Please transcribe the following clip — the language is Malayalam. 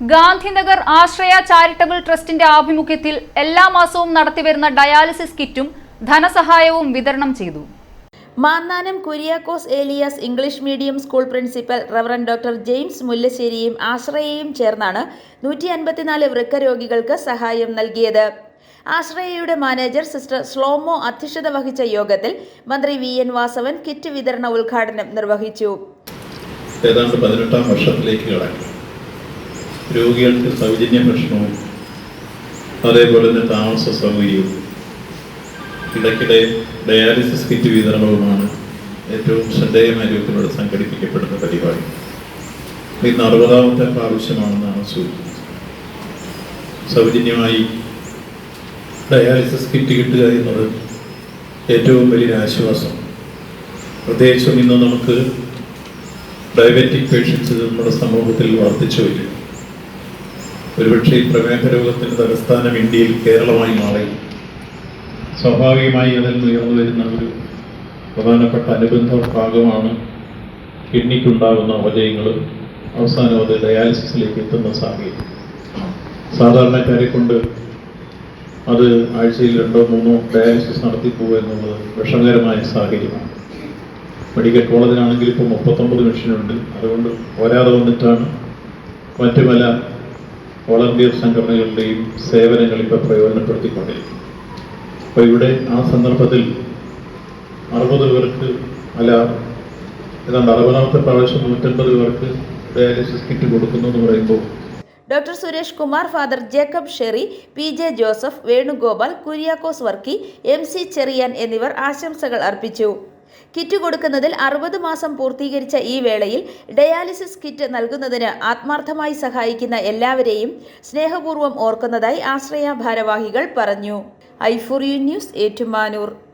ഗാന്ധിനഗർ ആശ്രയ ചാരിറ്റബിൾ ട്രസ്റ്റിന്റെ ആഭിമുഖ്യത്തിൽ എല്ലാ മാസവും നടത്തിവരുന്ന ഡയാലിസിസ് കിറ്റും ധനസഹായവും വിതരണം ചെയ്തു. Mannanam Kuriakose Elias English medium school principal reverend doctor James മുല്ലശ്ശേരിയും ആശ്രയയും ചേർന്നാണ് നൂറ്റി അൻപത്തിനാല് വൃക്ക രോഗികൾക്ക് സഹായം നൽകിയത്. ആശ്രയയുടെ മാനേജർ സിസ്റ്റർ സ്ലോമോ അധ്യക്ഷത വഹിച്ച യോഗത്തിൽ മന്ത്രി വി എൻ വാസവൻ കിറ്റ് വിതരണ ഉദ്ഘാടനം നിർവഹിച്ചു. ഏതാണ്ട് പതിനെട്ടാം വർഷത്തിലേക്ക് കടക്കും രോഗികൾക്ക് സൗജന്യ ഭക്ഷണവും അതേപോലെ തന്നെ താമസ സൗകര്യവും ഇടയ്ക്കിടെ ഡയാലിസിസ് കിറ്റ് വിതരണവുമാണ് ഏറ്റവും ശ്രദ്ധേയമായ രൂപത്തിലൂടെ സംഘടിപ്പിക്കപ്പെടുന്ന പരിപാടി. ഇന്ന് അറുപതാമത്തെ പ്രാവശ്യമാണെന്നാണ് സൂചിപ്പിച്ചത്. സൗജന്യമായി ഡയാലിസിസ് കിറ്റ് കിട്ടുക എന്നത് ഏറ്റവും വലിയൊരു ആശ്വാസം. പ്രത്യേകിച്ചും ഇന്ന് നമുക്ക് ഡയബറ്റിക് പേഷ്യൻസ് നമ്മുടെ സമൂഹത്തിൽ വർദ്ധിച്ചു വരും ഒരുപക്ഷെ ഈ പ്രമേഹ രോഗത്തിന്റെ തലസ്ഥാനം ഇന്ത്യയിൽ കേരളമായി മാറി. സ്വാഭാവികമായി അതിൽ ഉയർന്നു വരുന്ന ഒരു പ്രധാനപ്പെട്ട അനുബന്ധ ഭാഗമാണ് കിഡ്നിക്കുണ്ടാകുന്ന വലയങ്ങൾ അവസാനം അത് ഡയാലിസിസിലേക്ക് എത്തുന്ന സാഹചര്യം. സാധാരണക്കാരെ കൊണ്ട് അത് ആഴ്ചയിൽ രണ്ടോ മൂന്നോ ഡയാലിസിസ് നടത്തി പോകുക എന്നുള്ളത് വിഷമകരമായ സാഹചര്യമാണ്. മെഡിക്കൽ കോളേജിലാണെങ്കിൽ ഇപ്പോൾ മുപ്പത്തൊമ്പത് മെഷീനുണ്ട് അതുകൊണ്ട് പോരാതെ വന്നിട്ടാണ് മറ്റു പല വോളണ്ടിയർ സംഘടനകളുടെയും സേവനങ്ങൾ ഇപ്പോൾ പ്രയോജനപ്പെടുത്തിക്കൊണ്ടിരിക്കും അപ്പോൾ ഇവിടെ ആ സന്ദർഭത്തിൽ അറുപത് പേർക്ക് അല്ല ഏതാണ്ട് അറുപതാമത്തെ പ്രാവശ്യം നൂറ്റൻപത് പേർക്ക് ഡയാലിസിസ് കിറ്റ് കൊടുക്കുന്നു എന്ന് പറയുമ്പോൾ doctor Suresh Kumar father Jacob Sherry P J Joseph Venugopal Kuriakose Varkey M C Cherian എന്നിവർ ആശംസകൾ അർപ്പിച്ചു. കിറ്റ് കൊടുക്കുന്നതിൽ അറുപത് മാസം പൂർത്തീകരിച്ച ഈ വേളയിൽ ഡയാലിസിസ് കിറ്റ് നൽകുന്നതിന് ആത്മാർത്ഥമായി സഹായിക്കുന്ന എല്ലാവരെയും സ്നേഹപൂർവം ഓർക്കുന്നതായി ആശ്രയ ഭാരവാഹികൾ പറഞ്ഞു. ഐഫുറിയു ന്യൂസ് ഏറ്റുമാനൂർ.